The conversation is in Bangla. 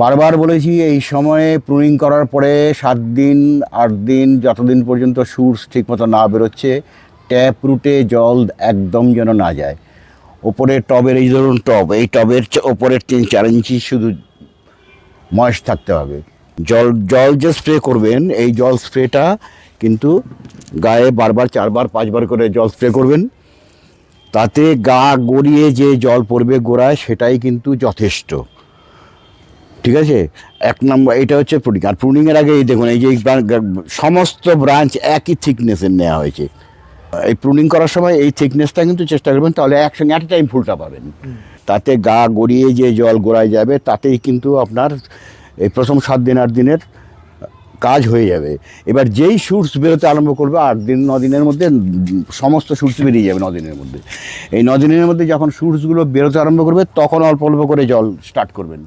বারবার বলেছি, এই সময়ে প্রুনিং করার পরে সাত দিন, আট দিন, যতদিন পর্যন্ত সুর্স ঠিকমতো না বেরোচ্ছে ট্যাপ রুটে জল একদম যেন না যায়। ওপরে টবের, এই ধরুন টব, এই টবের ওপরের তিন চার ইঞ্চি শুধু ময়েস্ট থাকতে হবে। জল জল যে স্প্রে করবেন, এই জল স্প্রেটা কিন্তু গায়ে বারবার, চারবার, পাঁচবার করে জল স্প্রে করবেন। তাতে গা গড়িয়ে যে জল পড়বে গোড়ায়, সেটাই কিন্তু যথেষ্ট। ঠিক আছে? এক নম্বর, এটা হচ্ছে প্রুনিং আর প্রুনিংয়ের আগে এই দেখুন, এই যে সমস্ত ব্রাঞ্চ একই থিকনেসের নেওয়া হয়েছে। এই প্রুনিং করার সময় এই থিকনেসটা কিন্তু চেষ্টা করবেন, তাহলে একসঙ্গে অ্যাট টাইম ফুলটা পাবেন। তাতে গা গড়িয়ে যে জল গোড়ায় যাবে, তাতেই কিন্তু আপনার এই প্রথম সাত দিন, আট দিনের কাজ হয়ে যাবে। এবার যেই সুটস বেরোতে আরম্ভ করবে, আট দিন, ন দিনের মধ্যে সমস্ত সুটস বেরিয়ে যাবে দিনের মধ্যে। এই দিনের মধ্যে যখন সুটসগুলো বেরোতে আরম্ভ করবে, তখন অল্প অল্প করে জল স্টার্ট করবেন।